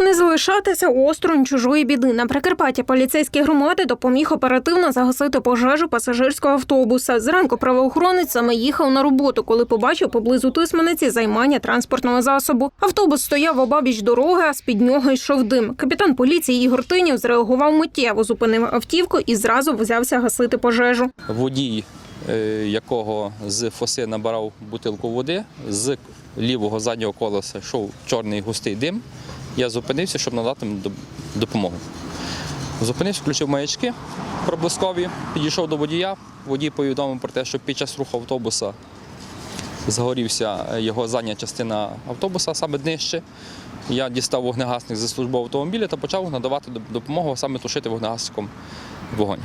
Не залишатися осторонь чужої біди. На Прикарпатті поліцейські громади допоміг оперативно загасити пожежу пасажирського автобуса. Зранку правоохоронець саме їхав на роботу, коли побачив поблизу тисмениці займання транспортного засобу. Автобус стояв обабіч дороги, а з-під нього йшов дим. Капітан поліції Ігор Тинів зреагував миттєво, зупинив автівку і зразу взявся гасити пожежу. водій, е, якого з фоси набирав бутилку води, з лівого заднього колеса йшов чорний густий дим. Я зупинився, щоб надати допомогу. Зупинився, включив маячки проблискові, підійшов до водія. Водій повідомив про те, що під час руху автобуса згорівся його задня частина автобуса, саме днище. Я дістав вогнегасник зі службового автомобіля та почав надавати допомогу, саме тушити вогнегасником вогонь.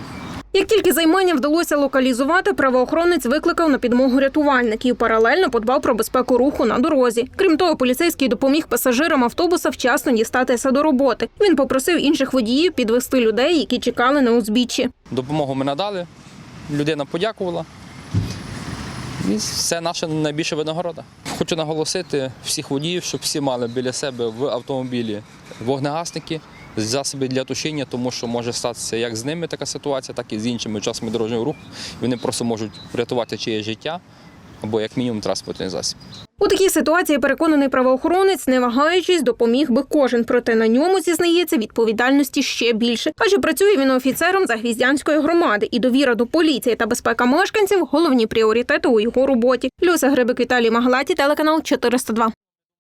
Як тільки займання вдалося локалізувати, правоохоронець викликав на підмогу рятувальників. Паралельно подбав про безпеку руху на дорозі. Крім того, поліцейський допоміг пасажирам автобуса вчасно дістатися до роботи. Він попросив інших водіїв підвести людей, які чекали на узбіччі. Допомогу ми надали, людина подякувала. І це наша найбільша винагорода. Хочу наголосити всіх водіїв, щоб всі мали біля себе в автомобілі вогнегасники, засоби для тушіння, тому що може статися як з ними така ситуація, так і з іншими учасниками дорожнього руху. Вони просто можуть врятувати чиє життя або як мінімум транспортний засіб. У такій ситуації переконаний правоохоронець, не вагаючись, допоміг би кожен. Проте на ньому зізнається відповідальності ще більше. Адже працює він офіцером Загвіздянської громади, і довіра до поліції та безпека мешканців головні пріоритети у його роботі. Люся Грибик Віталій Маглаті, телеканал 402.